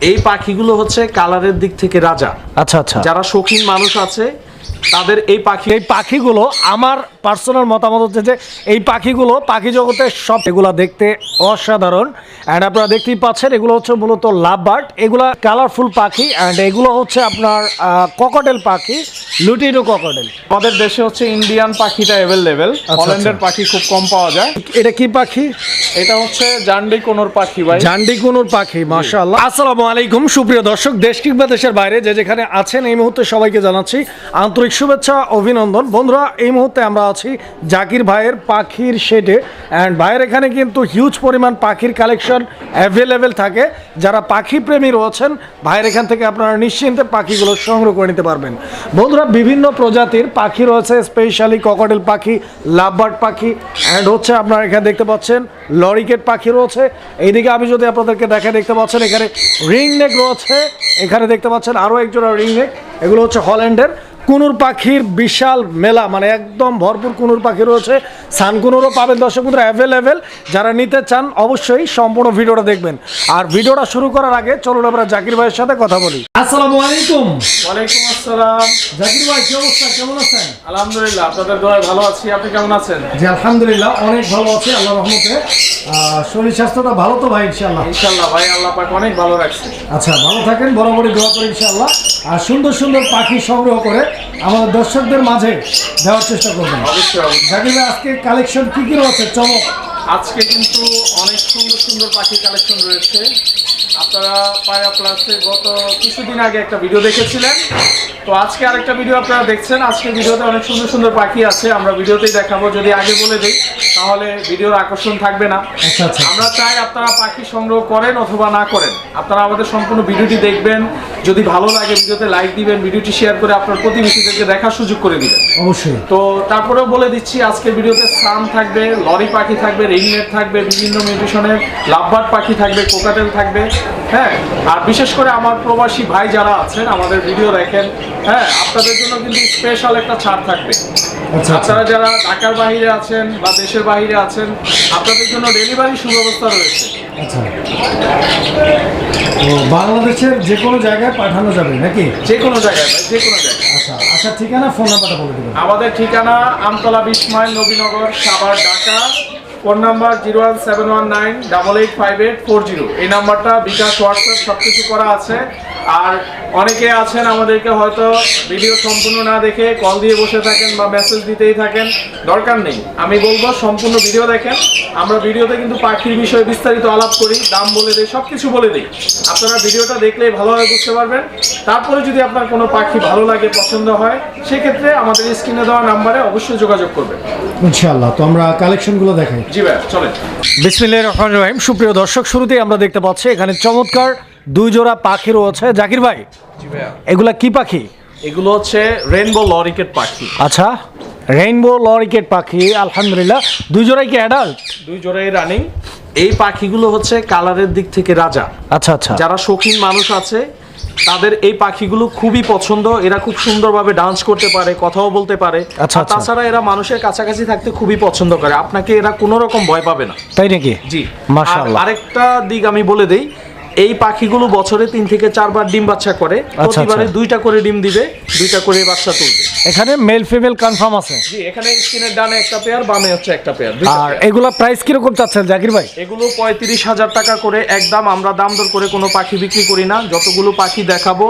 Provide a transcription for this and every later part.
এই পাখিগুলো হচ্ছে কালারের দিক থেকে রাজা। আচ্ছা আচ্ছা। যারা শৌখিন মানুষ আছে তাদের এই পাখি এই পাখিগুলো আমার পার্সোনাল মতামত হচ্ছে যে এই পাখিগুলো পাখি জগতের সব এগুলো দেখতে অসাধারণ। অ্যান্ড আপনারা দেখতেই পাচ্ছেন এগুলো হচ্ছে মূলত লাভ বার্ড এগুলা কালারফুল পাখি অ্যান্ড এগুলো হচ্ছে আপনার ককটেল পাখি লুটিনো ককটেল আমাদের দেশে হচ্ছে ইন্ডিয়ান পাখিটা অ্যাভেলেবেল হল্যান্ডের পাখি খুব কম পাওয়া যায়। এটা কি পাখি? এটা হচ্ছে জান্ডি কোনোর পাখি ভাই। জান্ডি কুনুর পাখি মাশাআল্লাহ। আসসালামু আলাইকুম সুপ্রিয় দর্শক দেশ কিংবা দেশের বাইরে যে যেখানে আছেন এই মুহূর্তে সবাইকে জানাচ্ছি আন্তরিক শুভেচ্ছা, অভিনন্দন। বন্ধুরা, এই মুহূর্তে আমরা আছি জাকির ভাইয়ের পাখির শেডে। অ্যান্ড ভাইয়ের এখানে কিন্তু হিউজ পরিমাণ পাখির কালেকশন অ্যাভেলেবেল থাকে। যারা পাখি প্রেমী রয়েছেন, ভাইয়ের এখান থেকে আপনারা নিশ্চিন্তে পাখিগুলো সংগ্রহ করে নিতে পারবেন। বন্ধুরা, বিভিন্ন প্রজাতির পাখি রয়েছে স্পেশালি ককটেল পাখি লাভবার্ড পাখি অ্যান্ড হচ্ছে আপনারা এখানে দেখতে পাচ্ছেন, লরিকেট পাখি রয়েছে। এইদিকে আমি যদি আপনাদেরকে দেখা দেখতে পাচ্ছেন এখানে রিং নেক রয়েছে। এখানে দেখতে পাচ্ছেন আরও একজোড়া রিং নেক এগুলো হচ্ছে হল্যান্ডের। কুনুর পাখির বিশাল মেলা মানে একদম ভরপুর কুনুর পাখি রয়েছে। সান কুনুরও পাবেন দর্শক বন্ধুরা অ্যাভেলেবেল যারা নিতে চান অবশ্যই সম্পূর্ণ ভিডিওটা দেখবেন। আর ভিডিওটা শুরু করার আগে চলুন আমরা জাকির ভাইয়ের সাথে কথা বলি। আসসালামু আলাইকুম। ওয়ালাইকুম আসসালাম। জাকির ভাই কি অবস্থা? কেমন আছেন? আলহামদুলিল্লাহ আপনাদের দোয়ায় ভালো আছি। আপনি কেমন আছেন? জি আলহামদুলিল্লাহ অনেক ভালো আছি আল্লাহ রহমতে। শরীর স্বাস্থ্যটা ভালো তো ভাই ইনশাআল্লাহ? ইনশাল্লাহ ভাই আল্লাহ পাক অনেক ভালো রাখছে। আচ্ছা ভালো থাকেন বরাবরই দোয়া করি ইনশাআল্লাহ। আর সুন্দর সুন্দর পাখি সংগ্রহ করে আমাদের দর্শকদের মাঝে দেওয়ার চেষ্টা করবেন। জাকির আজকে কালেকশন কি কি রয়েছে? চমক। আজকে কিন্তু অনেক সুন্দর সুন্দর পাখি কালেকশন রয়েছে। আপনারা পায়রা প্লাসে গত কিছুদিন আগে একটা ভিডিও দেখেছিলেন। তো আজকে আরেকটা ভিডিও আপনারা দেখছেন। আজকে ভিডিওতে অনেক সুন্দর সুন্দর পাখি আছে। আমরা ভিডিওতেই দেখাবো। যদি আগে বলে দিই তাহলে ভিডিওর আকর্ষণ থাকবে না। আচ্ছা আচ্ছা। আমরা চাই আপনারা পাখি সংগ্রহ করেন অথবা না করেন। আপনারা আমাদের সম্পূর্ণ ভিডিওটি দেখবেন। যদি ভালো লাগে ভিডিওতে লাইক দিবেন ভিডিওটি শেয়ার করে আপনার প্রতিবেশীদেরকে দেখার সুযোগ করে দিবেন। অবশ্যই। তো তারপরেও বলে দিচ্ছি আজকের ভিডিওতে সান থাকবে লরি পাখি থাকবে রিংনেট থাকবে বিভিন্ন মিউটেশনের লাভবার্ড পাখি থাকবে কোকাটেল থাকবে হ্যাঁ? আর বিশেষ করে আমার প্রবাসী ভাই যারা আছেন আমাদের ভিডিও দেখেন হ্যাঁ? আপনাদের জন্য কিন্তু স্পেশাল একটা ছাড় থাকবে। আচ্ছা আচ্ছা। আপনারা যারা ঢাকার বাহিরে আছেন বা দেশের বাইরে আছেন আপনাদের জন্য ডেলিভারি সুব্যবস্থা রয়েছে। আচ্ছা। তো বাংলাদেশের যে কোনো জায়গায় পাঠানো যাবে নাকি? যে কোনো জায়গায় ভাই, যে কোনো জায়গায়। আচ্ছা আচ্ছা ঠিকানা ফোন নাম্বারটা বলে দেবেন। আমাদের ঠিকানা আমতলা বিস্ময় Nabinagar Savar Dhaka phone number zero one seven one nine double eight five eight four zero. এই নাম্বারটা বিকাশ হোয়াটসঅ্যাপ সব কিছু করা আছে। আর অনেকে আছেন আমাদেরকে হয়তো ভিডিও সম্পূর্ণ না দেখে কল দিয়ে বসে থাকেন বা মেসেজ দিতেই থাকেন। দরকার নেই। আমি বলব, সম্পূর্ণ ভিডিও দেখেন। আমরা ভিডিওতে কিন্তু পাখির বিষয়ে বিস্তারিত আলাপ করি, দাম বলে দিই সব কিছু বলে দিই। আপনারা ভিডিওটা দেখলেই ভালোভাবে বুঝতে পারবেন। তারপরে যদি আপনার কোনো পাখি ভালো লাগে, পছন্দ হয়, সেক্ষেত্রে আমাদের স্ক্রিনে দেওয়া নাম্বারে অবশ্যই যোগাযোগ করবেন। ইনশাআল্লাহ। তো আমরা কালেকশনগুলো দেখাই। জি ভাই চলেন। বিসমিল্লাহ রহমান রহিম। সুপ্রিয় দর্শক শুরুতেই আমরা দেখতে পাচ্ছি এখানে চমৎকার দুই জোড়া পাখি রয়েছে। জাকির ভাই জি ভাইয়া। এগুলা কি পাখি? এগুলো হচ্ছে রেনবো লরিকেট পাখি। আচ্ছা রেইনবো লরিকেট পাখি আলহামদুলিল্লাহ। দুই জোড়াই কি অ্যাডাল্ট দুই জোড়াই রানিং এই পাখিগুলো হচ্ছে কালারের দিক থেকে রাজা। আচ্ছা আচ্ছা। যারা শৌখিন মানুষ আছে তাদের এই পাখিগুলো খুবই পছন্দ। এরা খুব সুন্দরভাবে ডান্স করতে পারে কথাও বলতে পারে। আচ্ছা, আচ্ছা। তাছাড়া এরা মানুষের কাছাকাছি থাকতে খুবই পছন্দ করে। আপনাকে এরা কোনো রকম ভয় পাবে না। তাই নাকি? জি। মাশাআল্লাহ। আরেকটা দিক আমি বলে দেই এই পাখিগুলো বছরে তিন থেকে চারবার ডিম বাচ্চা করে। আচ্ছা। প্রতিবারে দুইটা করে ডিম দিবে দুইটা করে বাচ্চা তুলবে। এখানে মেল ফিমেল কনফার্ম আছে? জি এখানে স্ক্রিনের ডানে একটা পেয়ার বামে হচ্ছে একটা পেয়ার আর এগুলা প্রাইস কীরকম চাচ্ছেন জাকির ভাই? এগুলো পঁয়ত্রিশ হাজার টাকা করে একদম আমরা দাম দর করে কোনো পাখি বিক্রি করি না। যতগুলো পাখি দেখাবো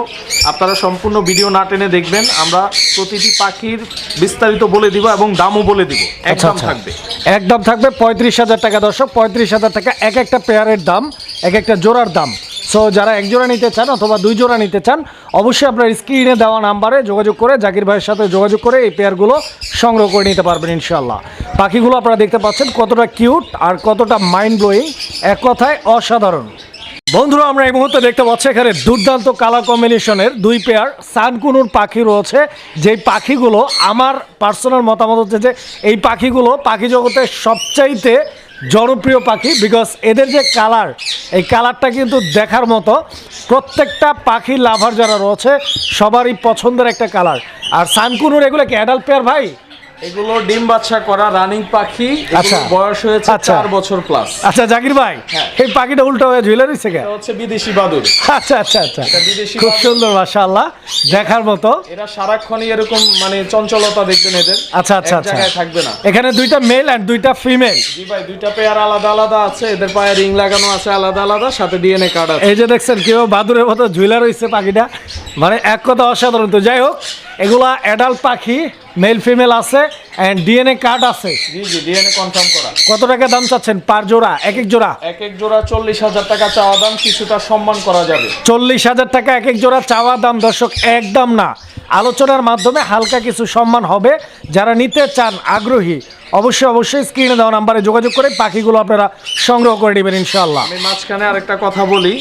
আপনারা সম্পূর্ণ ভিডিও না টেনে দেখবেন। আমরা প্রতিটি পাখির বিস্তারিত বলে দিব এবং দামও বলে দিব। আচ্ছা একদম আচ্ছা। থাকবে। একদম থাকবে পঁয়ত্রিশ হাজার টাকা দর্শক পঁয়ত্রিশ হাজার টাকা এক একটা পেয়ারের দাম এক একটা জোড়ার দাম। সো যারা এক জোড়া নিতে চান অথবা দুই জোড়া নিতে চান, অবশ্যই আপনার স্ক্রিনে দেওয়া নাম্বারে যোগাযোগ করে জাকির ভাইয়ের সাথে যোগাযোগ করে এই পেয়ারগুলো সংগ্রহ করে নিতে পারবেন ইনশাল্লাহ পাখিগুলো আপনারা দেখতে পাচ্ছেন কতটা কিউট আর কতটা মাইন্ড ব্লোয়িং এক কথায় অসাধারণ। বন্ধুরা, আমরা এই মুহূর্তে দেখতে পাচ্ছি এখানে দুর্দান্ত কালার কম্বিনেশনের দুই পেয়ার সানকুনুর পাখি রয়েছে। যেই পাখিগুলো আমার পার্সোনাল মতামত হচ্ছে যে, এই পাখিগুলো পাখি জগতের সবচাইতে জনপ্রিয় পাখি বিকজ এদের যে কালার এই কালারটা কিন্তু দেখার মতো প্রত্যেকটা পাখি লাভার যারা রয়েছে, সবারই পছন্দের একটা কালার আর সানকুনুর, এগুলো কি অ্যাডাল্ট পেয়ার ভাই? এগুলো ডিম বাচ্চা করা রানিং পাখি আচ্ছা। বয়স হয়েছে আচ্ছা। চার বছর প্লাস আচ্ছা জাকির ভাই হ্যাঁ। এই পাখিটা উল্টো হয়ে ঝুলে রয়েছে কে এটা হচ্ছে বিদেশি বাদুর। আচ্ছা আচ্ছা আচ্ছা। বিদেশি খুব সুন্দর মাশাআল্লাহ। দেখার মতো। এরা সারাক্ষণই এরকম মানে চঞ্চলতা দেখবেন এদের। আচ্ছা আচ্ছা আচ্ছা। থাকবে না। এখানে দুইটা মেল এন্ড দুইটা ফিমেল জি ভাই দুইটা পেয়ার আলাদা আলাদা আছে। এদের পায়ে রিং লাগানো আছে আলাদা আলাদা সাথে ডিএনএ কার্ড আছে। এই যে দেখছেন কেউ বাদুরের মতো ঝুলা রয়েছে পাখিটা। মানে এক কথা অসাধারণ। তো যাই হোক এগুলা অ্যাডাল্ট পাখি মেল ফিমেল আছে এন্ড ডিএনএ কার্ড আছে। জি জি ডিএনএ কনফার্ম করা। কত টাকা দাম চাচ্ছেন পার জোড়া? এক এক জোড়া? এক এক জোড়া চল্লিশ হাজার টাকা চাওয়া দাম কিছুটা সম্মান করা যাবে। চল্লিশ হাজার টাকা এক এক জোড়া চাওয়া দাম দর্শক একদম না। আলোচনার মাধ্যমে হালকা কিছু সম্মান হবে। যারা নিতে চান আগ্রহী অবশ্যই অবশ্যই স্ক্রিনে দেওয়া নাম্বারে যোগাযোগ করে পাখিগুলো আপনারা সংগ্রহ করে নেবেন ইনশাল্লাহ আমি মাঝখানে আরেকটা কথা বলি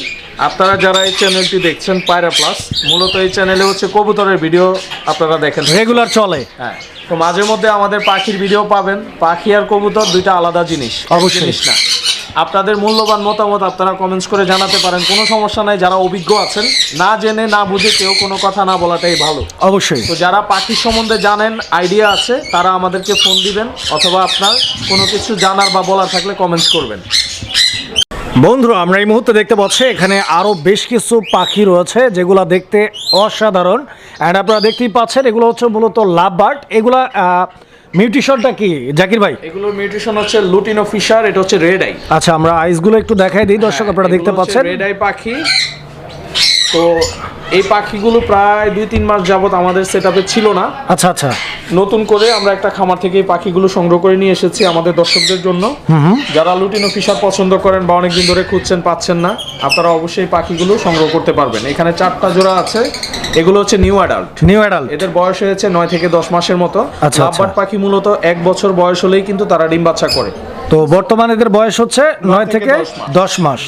আপনারা যারা এই চ্যানেলটি দেখছেন পায়রা প্লাস মূলত এই চ্যানেলে হচ্ছে কবুতরের ভিডিও আপনারা দেখেন। রেগুলার চলে। হ্যাঁ তো মাঝে মধ্যে আমাদের পাখির ভিডিও পাবেন। পাখি আর কবুতর দুইটা আলাদা জিনিস। অবশ্যই। না। আপনাদের মূল্যবান মতামত আপনারা কমেন্টস করে জানাতে পারেন। কোনো সমস্যা নাই যারা অভিজ্ঞ আছেন না জেনে না বুঝে কেউ কোনো কথা না বলাটাই ভালো। অবশ্যই। তো যারা পাখির সম্বন্ধে জানেন আইডিয়া আছে তারা আমাদেরকে ফোন দিবেন অথবা আপনার কোনো কিছু জানার বা বলার থাকলে কমেন্টস করবেন। বন্ধুরা আমরা এই মুহূর্তে দেখতে পাচ্ছি এখানে আরও বেশ কিছু পাখি রয়েছে যেগুলো দেখতে অসাধারণ। অ্যান্ড আপনারা দেখতেই পাচ্ছেন এগুলো হচ্ছে মূলত লাভ বার্ড এগুলা মিউটিশনটা কি? জাকির ভাই। এগুলোর মিউটিশন হচ্ছে লুটিনো ফিশার এটা হচ্ছে রেড আই। আচ্ছা আমরা আইসগুলো একটু দেখাই দিই দর্শক আপনারা দেখতে পাচ্ছেন। রেড আই পাখি। তো এই পাখিগুলো প্রায় দুই তিন মাস যাবত আমাদের সেট ছিল না। আচ্ছা আচ্ছা। নতুন করে আমরা একটা খামার থেকে পাখিগুলো সংগ্রহ করে নিয়ে এসেছি আমাদের দর্শকদের জন্য। যারা লুটিনো ফিশার পছন্দ করেন বা অনেকদিন ধরে খুঁজছেন পাচ্ছেন না আপনারা অবশ্যই পাখিগুলো সংগ্রহ করতে পারবেন। এখানে চারটা জোড়া আছে এগুলো হচ্ছে নিউ অ্যাডাল্ট। New adult. এদের বয়স হয়েছে নয় থেকে দশ মাসের মতো। আচ্ছা, লাভবার্ড আচ্ছা। পাখি মূলত এক বছর বয়স হলেই কিন্তু তারা ডিম বাচ্চা করে। তো বর্তমানে এদের বয়স হচ্ছে নয় থেকে দশ মাস।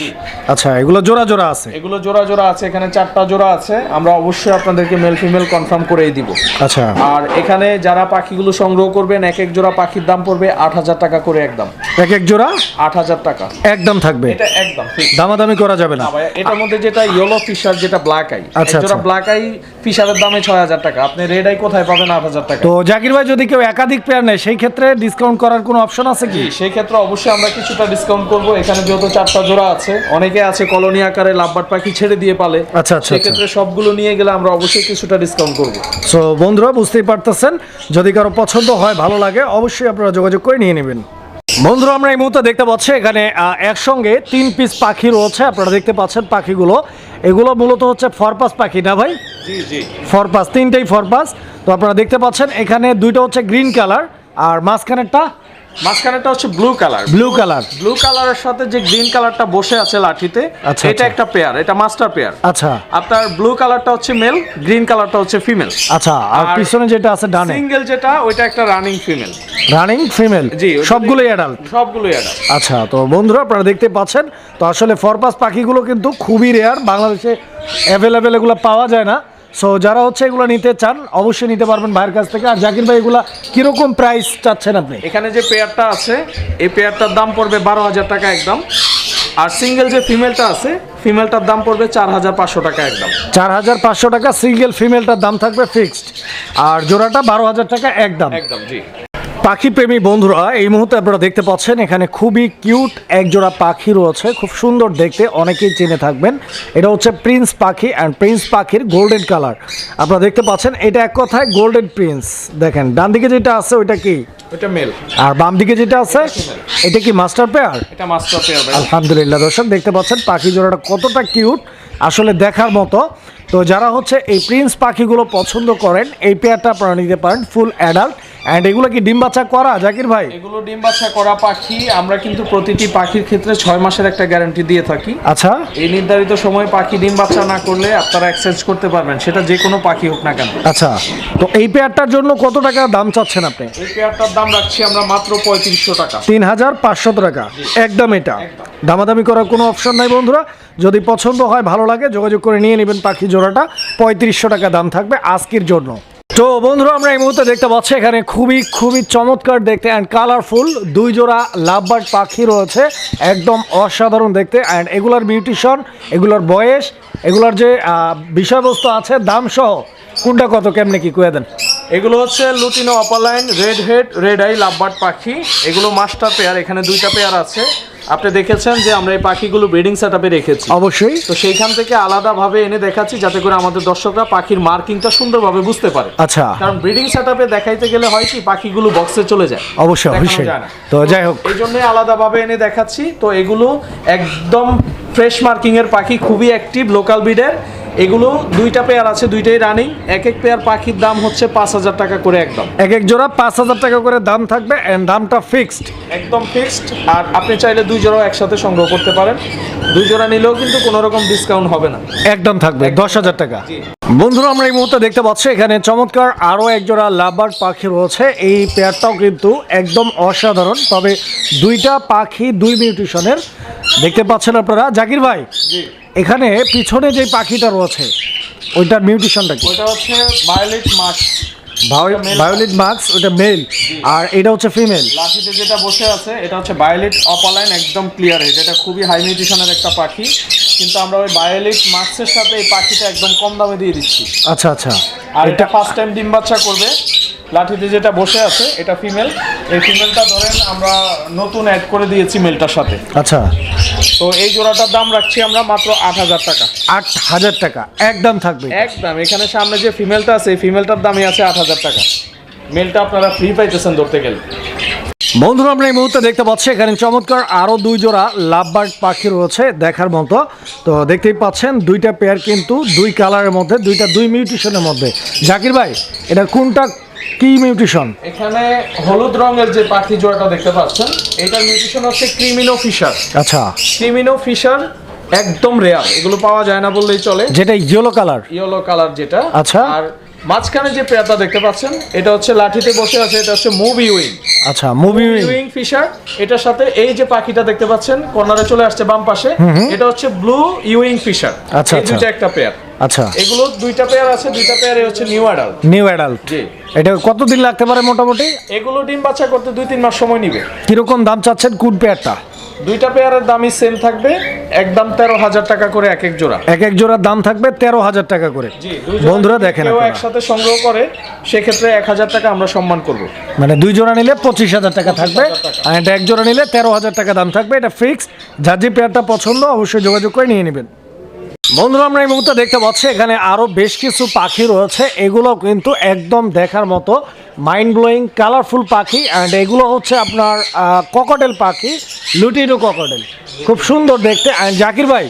আচ্ছা এগুলো জোড়া জোড়া আছে? এগুলো জোড়া জোড়া আছে এখানে চারটা জোড়া আছে। আমরা অবশ্যই আপনাদেরকে মেল ফিমেল কনফার্ম করেই দিব। আচ্ছা। আর এখানে যারা পাখিগুলো সংগ্রহ করবেন এক এক জোড়া পাখির দাম পড়বে আট হাজার টাকা করে একদম। এক এক জোড়া? আট হাজার টাকা। একদম থাকবে। এটা একদম দামাদামি করা যাবে না। এটার মধ্যে যেটা ইয়েলো ফিশার যেটা ব্ল্যাক আই আচ্ছা, জোড়া। ব্ল্যাক আই ফিশারের দামে ছয় হাজার টাকা। আপনি রেড আই কোথায় পাবেন আট হাজার টাকা? তো জাকির ভাই যদি কেউ একাধিক পেয়ার নেয় সেই ক্ষেত্রে ডিসকাউন্ট করার কোনো অপশন আছে কি? সেই ক্ষেত্রে অবশ্যই আমরা কিছুটা ডিসকাউন্ট করব। এখানে যেহেতু চারটা জোড়া আছে অনেকে আছে কলোনি আকারে লাভবাট পাখি ছেড়ে দিয়ে পালে। আচ্ছা, আচ্ছা, সেক্ষেত্রে সবগুলো নিয়ে গেলে আমরা অবশ্যই কিছুটা ডিসকাউন্ট করব। সো বন্ধুরা বুঝতেই পারতেছেন যদি কারও পছন্দ হয় ভালো লাগে অবশ্যই আপনারা যোগাযোগ করে নিয়ে নেবেন। বন্ধুরা আমরা এই মুহূর্তে দেখতে পাচ্ছি এখানে আহ, একসঙ্গে তিন পিস পাখি রয়েছে আপনারা দেখতে পাচ্ছেন পাখিগুলো। এগুলো মূলত হচ্ছে ফরপাস পাখি না ভাই? জি জি। ফরপাস তিনটেই ফরপাস তো আপনারা দেখতে পাচ্ছেন এখানে দুইটা হচ্ছে গ্রিন কালার আর মাঝখানেরটা মাঝখানেটা হচ্ছে blue colour blue colour blue কালারের সাথে যে গ্রিন কালারটা বসে আছে লাঠিতে আচ্ছা, এটা আচ্ছা। একটা পেয়ার এটা মাস্টার পেয়ার আচ্ছা। আপনার ব্লু কালারটা হচ্ছে মেল গ্রিন কালারটা হচ্ছে ফিমেল আচ্ছা আর পিছনে যেটা আছে ডানে? সিঙ্গেল যেটা ওইটা একটা রানিং ফিমেল রানিং ফিমেল জি, সবগুলোই অ্যাডাল্ট সবগুলোই এটা আচ্ছা তো বন্ধুরা আপনারা দেখতে পাচ্ছেন তো আসলে ফরপাস পাখিগুলো কিন্তু খুবই রেয়ার বাংলাদেশে অ্যাভেলেবেল এগুলো পাওয়া যায় না। সো যারা হচ্ছে এগুলো নিতে চান অবশ্যই নিতে পারবেন ভাইয়ের কাছ থেকে। আর জাকির ভাই এগুলো কীরকম প্রাইস চাচ্ছেন আপনি? এখানে যে পেয়ারটা আছে এই পেয়ারটার দাম পড়বে বারো হাজার টাকা একদম। আর সিঙ্গেল যে ফিমেলটা আছে ফিমেলটার দাম পড়বে চার হাজার পাঁচশো টাকা একদম। চার হাজার পাঁচশো টাকা সিঙ্গেল ফিমেলটার দাম থাকবে ফিক্সড আর জোড়াটা বারো হাজার টাকা একদম। একদম জি। পাখি প্রেমী বন্ধুরা এই মুহূর্তে আপনারা দেখতে পাচ্ছেন এখানে খুবই কিউট এক জোড়া পাখি রয়েছে খুব সুন্দর দেখতে অনেকেই চিনে থাকবেন। এটা হচ্ছে প্রিন্স পাখি অ্যান্ড প্রিন্স পাখির গোল্ডেন কালার আপনারা দেখতে পাচ্ছেন এটা এক কথায় গোল্ডেন প্রিন্স দেখেন ডান দিকে যেটা আছে ওইটা কি? মেল আর বাম দিকে যেটা আছে এটা কি মাস্টার পেয়ার এটা মাস্টার পেয়ার আলহামদুলিল্লাহ দর্শক দেখতে পাচ্ছেন পাখি জোড়াটা কতটা কিউট আসলে দেখার মতো। তো যারা হচ্ছে এই প্রিন্স পাখিগুলো পছন্দ করেন এই পেয়ারটা আপনারা নিতে পারেন ফুল অ্যাডাল্ট অ্যান্ড এগুলো কি ডিম বাচ্চা করা জাকির ভাই? এগুলো ডিম বাচ্চা করা পাখি আমরা কিন্তু প্রতিটি পাখির ক্ষেত্রে ছয় মাসের একটা গ্যারান্টি দিয়ে থাকি। আচ্ছা। এই নির্ধারিত সময় পাখি ডিম বাচ্চা না করলে আপনারা এক্সচেঞ্জ করতে পারবেন সেটা যে কোনো পাখি হোক না কেন। আচ্ছা তো এই পেয়ারটার জন্য কত টাকা দাম চাচ্ছেন আপনি? এই পেয়ারটার দাম রাখছি আমরা মাত্র পঁয়ত্রিশশো টাকা। তিন হাজার পাঁচশো টাকা একদম এটা। দামাদামি করার কোনো অপশন নাই বন্ধুরা। যদি পছন্দ হয় ভালো লাগে যোগাযোগ করে নিয়ে নেবেন পাখি জোড়াটা। পঁয়ত্রিশশো টাকা দাম থাকবে আজকের জন্য। তো বন্ধুরা, আমরা এই মুহূর্তে দেখতে পাচ্ছি এখানে খুবই খুবই চমৎকার দেখতে অ্যান্ড কালারফুল দুই জোড়া লাভবার্ড পাখি রয়েছে, একদম অসাধারণ দেখতে অ্যান্ড এগুলার বিউটিশন এগুলার বয়স, এগুলার যে বিষয়বস্তু আছে, দাম সহ কোনটা কত, কেমনে কি কয়ে দেন? এগুলো হচ্ছে lutino opaline red head red eye lovebird পাখি। এগুলো মাস্টার পেয়ার এখানে দুইটা পেয়ার আছে। আপনি দেখেছেন যে আমরা এই পাখিগুলো ব্রিডিং সেট আপে রেখেছি। অবশ্যই। তো সেইখান থেকে আলাদাভাবে এনে দেখাচ্ছি যাতে করে আমাদের দর্শকরা পাখির মার্কিংটা সুন্দরভাবে বুঝতে পারে। আচ্ছা। কারণ ব্রিডিং সেট আপে দেখাইতে গেলে হয় কি পাখিগুলো বক্সে চলে যায়। অবশ্যই অবশ্যই। তো যাই হোক। এই জন্যই আলাদাভাবে এনে দেখাচ্ছি। তো এগুলো একদম ফ্রেশ মার্কিং এর পাখি খুবই অ্যাক্টিভ লোকাল ব্রিডের এগুলো দুইটা পেয়ার আছে দুইটাই রানিং এক এক পেয়ার পাখির দাম হচ্ছে পাঁচ হাজার টাকা করে একদম। এক এক জোড়া পাঁচ হাজার টাকা করে দাম থাকবে and দামটা ফিক্সড একদম ফিক্সড আর আপনি চাইলে দুই জোড়াও একসাথে সংগ্রহ করতে পারেন। দুই জোড়া নিলেও কিন্তু কোনো রকম ডিসকাউন্ট হবে না। একদম থাকবে দশ হাজার টাকা। বন্ধুরা আমরা এই মুহূর্তে দেখতে পাচ্ছি এখানে চমৎকার আরও একজোড়া লাভবার্ড পাখি রয়েছে। এই পেয়ারটাও কিন্তু একদম অসাধারণ। তবে দুইটা পাখি দুই মিউটিশনের দেখতে পাচ্ছেন আপনারা। জাকির ভাই জি। এখানে পিছনে যে পাখিটা রয়েছে ওইটার মিউটিশনটা কি? ওটা হচ্ছে ভায়োলেট মাছ ভায়োলেট মার্কস ওটা মেল আর এটা হচ্ছে ফিমেল লাঠিতে যেটা বসে আছে এটা হচ্ছে ভায়োলেট অপালাইন একদম ক্লিয়ার হেড এটা খুবই হাই নিউট্রিশনের একটা পাখি। কিন্তু আমরা ওই ভায়োলেট মাস্কের সাথে এই পাখিটা একদম কম দামে দিয়ে দিচ্ছি। আচ্ছা আচ্ছা। আর এটা ফার্স্ট টাইম ডিম বাচ্চা করবে। লাঠিতে যেটা বসে আছে এটা ফিমেল এই ফিমেলটা ধরেন আমরা নতুন অ্যাড করে দিয়েছি মেলটার সাথে। আচ্ছা। তো এই জোড়াটার দাম রাখছি আমরা মাত্র আট হাজার টাকা। আট হাজার টাকা একদম থাকবে একদম এখানে সামনে যে ফিমেলটা আছে এই ফিমেলটার দামই আছে আট হাজার টাকা। মেলটা আপনারা ফ্রি পাইতেছেন ধরতে গেলে। বন্ধুরা আমরা এই মুহূর্তে দেখতে পাচ্ছি এখানে চমৎকার আরও দুই জোড়া লাভবার্ড পাখি রয়েছে দেখার মতো। তো দেখতেই পাচ্ছেন দুইটা পেয়ার কিন্তু দুই কালারের মধ্যে দুইটা দুই মিউটিশনের মধ্যে। জাকির ভাই এটা কোনটা কি মিউটেশন? এখানে হলুদ রঙের যে পাখি জোড়াটা দেখতে পাচ্ছেন এটার মিউটেশন হচ্ছে ক্রিমিনো ফিশার। আচ্ছা। ক্রিমিনো ফিশার একদম রেয়ার এগুলো পাওয়া যায় না বললেই চলে। যেটা ইয়েলো কালার ইয়েলো কালার যেটা। আচ্ছা। আর মাঝখানে যে পেয়ারটা দেখতে পাচ্ছেন এটা হচ্ছে লাঠিতে বসে আছে এটা হচ্ছে মুভি উইং। আচ্ছা মুভি উইং। ফিশার এটার সাথে এই যে পাখিটা দেখতে পাচ্ছেন কর্নারে চলে আসছে বাম পাশে এটা হচ্ছে ব্লু ইউইং ফিশার আচ্ছা, এই আচ্ছা। দুইটা একটা পেয়ার। আচ্ছা। এগুলো দুইটা পেয়ার আছে দুইটা পেয়ারে হচ্ছে নিউ অ্যাডাল্ট। New adult. জি। এটা কতদিন লাগতে পারে মোটামুটি? এগুলো ডিম বাচ্চা করতে দুই তিন মাস সময় নিবে। কীরকম দাম চাচ্ছেন কোন পেয়ারটা? দুইটা পেয়ারের দামই সেম থাকবে। একদম তেরো হাজার টাকা করে এক এক জোড়া। এক এক জোড়ার দাম থাকবে তেরো হাজার টাকা করে। জি বন্ধুরা দেখেন কেউ একসাথে সংগ্রহ করে সেক্ষেত্রে এক হাজার টাকা আমরা সম্মান করব। মানে দুই জোড়া নিলে পঁচিশ হাজার টাকা থাকবে আর এটা এক জোড়া নিলে তেরো হাজার টাকা দাম থাকবে। এটা ফিক্স যার যে পেয়ারটা পছন্দ অবশ্যই যোগাযোগ করে নিয়ে নেবেন। বন্ধুরা আমরা এই মুহূর্তে দেখতে পাচ্ছি এখানে আরও বেশ কিছু পাখি রয়েছে। এগুলো কিন্তু একদম দেখার মতো মাইন্ড ব্লোয়িং কালারফুল পাখি। অ্যান্ড এগুলো হচ্ছে আপনার ককটেল পাখি লুটিনো ককটেল খুব সুন্দর দেখতে। অ্যান্ড জাকির ভাই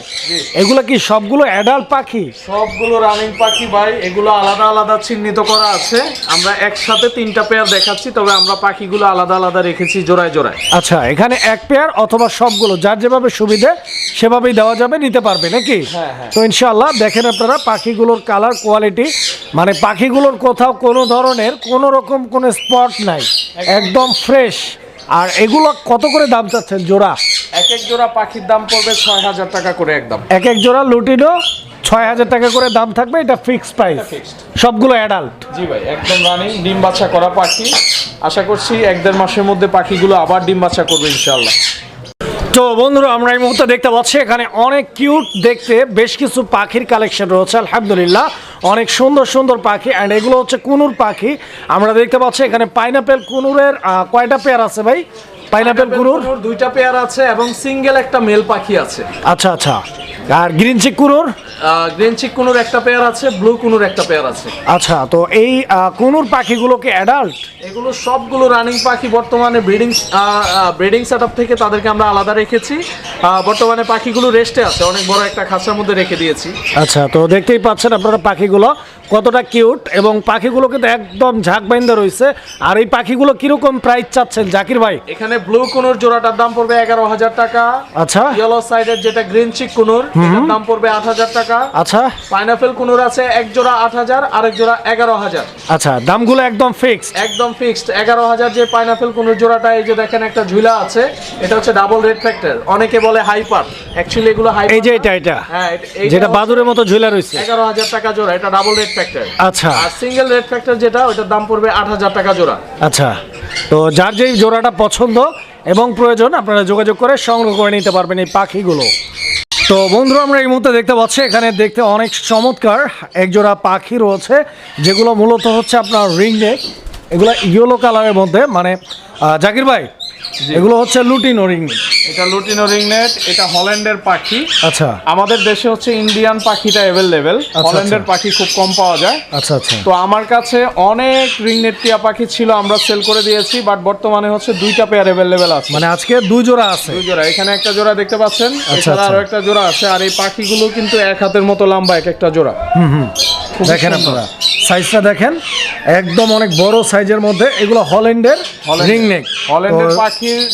এগুলো কি সবগুলো অ্যাডাল্ট পাখি? সবগুলো রানিং পাখি ভাই। এগুলো আলাদা আলাদা চিহ্নিত করা আছে। আমরা একসাথে তিনটা পেয়ার দেখাচ্ছি তবে আমরা পাখিগুলো আলাদা আলাদা রেখেছি জোড়ায় জোড়ায়। আচ্ছা এখানে এক পেয়ার অথবা সবগুলো যার যেভাবে সুবিধে সেভাবেই দেওয়া যাবে নিতে পারবে নাকি? হ্যাঁ, হ্যাঁ। তো ইনশাল্লাহ দেখেন আপনারা পাখিগুলোর কালার কোয়ালিটি মানে পাখিগুলোর কোথাও কোনো ধরনের কোনো রকম কোনো স্পট নাই একদম ফ্রেশ আর এগুলো কত করে দাম চাচ্ছেন জোড়া? এক এক জোড়া পাখির দাম পড়বে ছয় হাজার টাকা করে একদম। এক এক জোড়া লুটিনো ছয় হাজার টাকা করে দাম থাকবে এটা ফিক্সড প্রাইস সবগুলো অ্যাডাল্ট জি ভাই একদম রানিং ডিম বাচ্চা করা পাখি। আশা করছি এক দেড় মাসের মধ্যে পাখিগুলো আবার ডিম বাচ্চা করবে ইনশাল্লাহ তো বন্ধুরা, আমরা এই মুহূর্তে দেখতে পাচ্ছি, এখানে অনেক কিউট দেখতে বেশ কিছু পাখির কালেকশন রয়েছে, আলহামদুলিল্লাহ। অনেক সুন্দর সুন্দর পাখি অ্যান্ড এগুলো হচ্ছে কুনুর পাখি। আমরা দেখতে পাচ্ছি এখানে পাইনাপেল কুনুরের কয়টা পেয়ার আছে ভাই? পাইনাপেল কুনুর দুইটা পেয়ার আছে এবং সিঙ্গেল একটা মেল পাখি আছে। আচ্ছা আচ্ছা। আর গ্রিন চিক কুনুর গ্রিন চিক কুনুর একটা পেয়ার আছে ব্লু কুনুর একটা পেয়ার আছে। আচ্ছা তো এই কুনুর পাখিগুলোকে অ্যাডাল্ট এগুলো সবগুলো রানিং পাখি বর্তমানে ব্রিডিং ব্রিডিং সেটআপ থেকে তাদেরকে আমরা আলাদা রেখেছি। বর্তমানে পাখিগুলো রেস্টে আছে অনেক বড় একটা খাঁচার মধ্যে রেখে দিয়েছি। আচ্ছা তো দেখতেই পাচ্ছেন আপনারা পাখিগুলো। কতটা কিউট এবং পাখিগুলো কিন্তু একদম ঝাঁক বাইন্দা রয়েছে। আর এই পাখিগুলো কীরকম প্রাইস চাচ্ছেন? জাকির ভাই। এখানে ব্লু কুনুর জোড়াটার দাম পড়বে এগারো হাজার টাকা। আচ্ছা। ইয়েলো সাইডের যেটা গ্রিন চিক কুনুর দাম পড়বে আট হাজার টাকা। আচ্ছা। পাইনাপেল কুনুর আছে এক জোড়া আট হাজার আরেক জোড়া এগারো হাজার। আচ্ছা দামগুলো একদম ফিক্সড একদম ফিক্সড এগারো হাজার যে পাইনাপেল কুনুর জোড়াটা এই যে দেখেন একটা ঝুলা আছে এটা হচ্ছে ডাবল রেড ফ্যাক্টর অনেকে বলে হাইপার অ্যাকচুয়ালি এগুলো হাইপার এই যে এটা এটা। হ্যাঁ যেটা বাদুরের মতো ঝুলা রয়েছে। এগারো হাজার টাকা জোড়া এটা ডাবল রেড ফ্যাক্টর আচ্ছা। আর সিঙ্গেল রেড ফ্যাক্টর যেটা ওটার দাম পড়বে আট হাজার টাকা জোড়া। আচ্ছা। তো যার যেই জোড়াটা পছন্দ এবং প্রয়োজন আপনারা যোগাযোগ করে সংগ্রহ করে নিতে পারবেন এই পাখিগুলো। তো বন্ধুরা আমরা এই মুহূর্তে দেখতে পাচ্ছি এখানে দেখতে অনেক চমৎকার একজোড়া পাখি রয়েছে যেগুলো মূলত হচ্ছে আপনার রিং নেক এগুলো ইয়েলো কালারের মধ্যে মানে জাকির ভাই এগুলো হচ্ছে লুটিনো রিং নেক এটা লুটিনো রিংনেট এটা হল্যান্ডের পাখি। আচ্ছা। আমাদের দেশে হচ্ছে ইন্ডিয়ান পাখিটা অ্যাভেলেবেল হল্যান্ডের পাখি খুব কম পাওয়া যায়। আচ্ছা আচ্ছা। তো আমার কাছে অনেক রিংনেট টিয়া পাখি ছিল আমরা সেল করে দিয়েছি বাট বর্তমানে হচ্ছে দুইটা পেয়ার অ্যাভেলেবেল আছে। মানে আজকে দুই জোড়া আছে। দুই জোড়া। এখানে একটা জোড়া দেখতে পাচ্ছেন? এছাড়া আচ্ছা। আরও একটা জোড়া আছে আর এই পাখিগুলো কিন্তু এক হাতের মতো লম্বা এক একটা জোড়া। খুবই দেখেন আপনারা সাইজটা দেখেন একদম অনেক বড় সাইজের মধ্যে এগুলো হল্যান্ডের রিং নেক হল্যান্ডের পাখির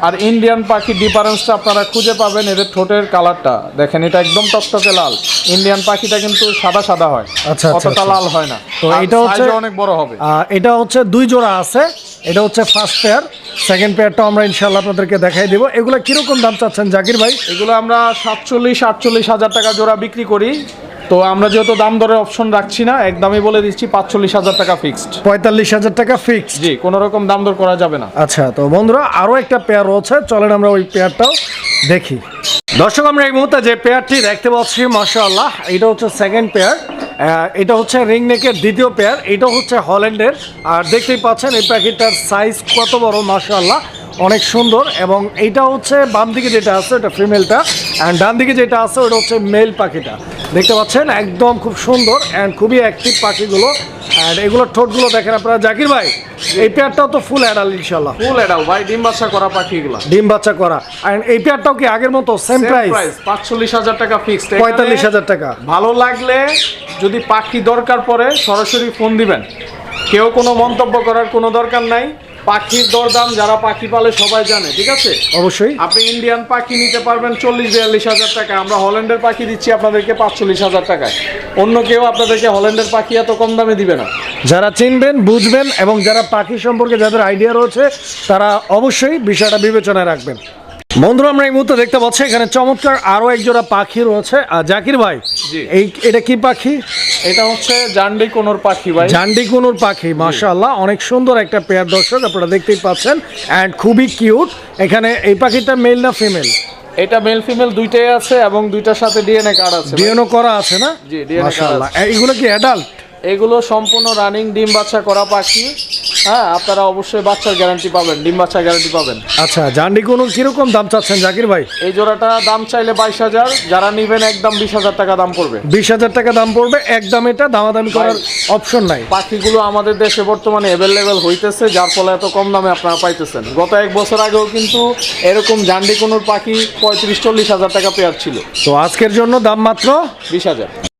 আর ইন্ডিয়ান পাখির ডিফারেন্সটা আপনারা খুঁজে পাবেন এদের ঠোঁটের কালারটা দেখেন এটা একদম টকটকে লাল। ইন্ডিয়ান পাখিটা কিন্তু সাদা সাদা হয়। আচ্ছা, আচ্ছা, অতটা আচ্ছা। লাল হয় না। তো এটা হচ্ছে- অনেক বড় হবে। এটা হচ্ছে দুই জোড়া আছে। এটা হচ্ছে ফার্স্ট পেয়ার সেকেন্ড পেয়ারটা আমরা ইনশাল্লাহ আপনাদেরকে দেখাই দিব। এগুলো কীরকম দাম চাচ্ছেন জাকির ভাই? এগুলো আমরা সাতচল্লিশ আটচল্লিশ হাজার টাকা জোড়া বিক্রি করি। তো আমরা যেহেতু দাম দরের অপশন রাখছি না একদমই বলে দিচ্ছি পাঁচচল্লিশ হাজার টাকা ফিক্সড পঁয়তাল্লিশ হাজার টাকা ফিক্স জি কোনো রকম দাম দর করা যাবে না। আচ্ছা তো বন্ধুরা আরও একটা পেয়ার রয়েছে। চলেন আমরা ওই পেয়ারটাও দেখি। দর্শক আমরা এই মুহূর্তে যে পেয়ারটি দেখতে পাচ্ছি মাশাআল্লাহ এটা হচ্ছে সেকেন্ড পেয়ার এটা হচ্ছে রিং নেকের দ্বিতীয় পেয়ার এটা হচ্ছে হল্যান্ডের আর দেখতেই পাচ্ছেন এই প্যাকেটটার সাইজ কত বড় মাশাআল্লাহ অনেক সুন্দর। এবং এইটা হচ্ছে বাম দিকে যেটা আছে এটা ফিমেলটা অ্যান্ড ডান দিকে যেটা আছে ওটা হচ্ছে মেল পাখিটা। দেখতে পাচ্ছেন একদম খুব সুন্দর অ্যান্ড খুবই অ্যাক্টিভ পাখিগুলো। অ্যান্ড এগুলোর ঠোঁটগুলো দেখেন আপনারা। জাকির ভাই এই পেয়ারটাও তো ফুল অ্যাডাল ইনশাল্লাহ ফুল অ্যাডাল ভাই ডিম বাচ্চা করা পাখি এগুলা ডিম বাচ্চা করা। আর এই পেয়ারটাও কি আগের মতো? সেম প্রাইস প্রাইস পাঁচচল্লিশ হাজার টাকা ফিক্সড পঁয়তাল্লিশ হাজার টাকা। ভালো লাগলে যদি পাখি দরকার পড়ে সরাসরি ফোন দিবেন। কেউ কোনো মন্তব্য করার কোনো দরকার নাই। পাখির দরদাম যারা পাখি পালে সবাই জানে ঠিক আছে? অবশ্যই। আপনি ইন্ডিয়ান পাখি নিতে পারবেন চল্লিশ বিয়াল্লিশ হাজার টাকা। আমরা হল্যান্ডের পাখি দিচ্ছি আপনাদেরকে পাঁচচল্লিশ হাজার টাকায়। অন্য কেউ আপনাদেরকে হল্যান্ডের পাখি এত কম দামে দিবে না। যারা চিনবেন বুঝবেন এবং যারা পাখি সম্পর্কে যাদের আইডিয়া রয়েছে তারা অবশ্যই বিষয়টা বিবেচনায় রাখবেন। বন্ধুরা আমরা এই মুহূর্তে দেখতে পাচ্ছি এখানে চমৎকার আরও এক জোড়া পাখি রয়েছে। আর জাকির ভাই। এই এটা কি পাখি? এটা হচ্ছে জান্ডি কোনোর পাখি ভাই। জান্ডি কুনুর পাখি মাশাআল্লাহ। অনেক সুন্দর একটা পেয়ার দর্শক আপনারা দেখতেই পাচ্ছেন অ্যান্ড খুবই কিউট এখানে এই পাখিটা মেল না ফিমেল এটা মেল ফিমেল দুইটাই আছে এবং দুইটার সাথে ডিএনএ কার্ড আছে ভাই। ডিএনও করা আছে না? জি, DNA মাশাআল্লাহ। এগুলো কি অ্যাডাল্ট এগুলো সম্পূর্ণ রানিং ডিম বাচ্চা করা পাখি। হ্যাঁ আপনারা অবশ্যই বাচ্চার গ্যারান্টি পাবেন ডিম বাচ্চার গ্যারান্টি পাবেন। আচ্ছা জান্ডি কুনুর কীরকম দাম চাচ্ছেন জাকির ভাই? এই জোড়াটা দাম চাইলে বাইশ হাজার যারা নিবেন একদম বিশ হাজার টাকা দাম পড়বে। বিশ হাজার টাকা দাম পড়বে একদম এটা দামাদামি করার অপশন নাই। পাখিগুলো আমাদের দেশে বর্তমানে অ্যাভেলেবেল হইতেছে যার ফলে এত কম দামে আপনারা পাইতেছেন। গত এক বছর আগেও কিন্তু এরকম জান্ডি কোনোর পাখি পঁয়ত্রিশ চল্লিশ হাজার টাকা পেয়ার ছিল। তো আজকের জন্য দাম মাত্র বিশ হাজার।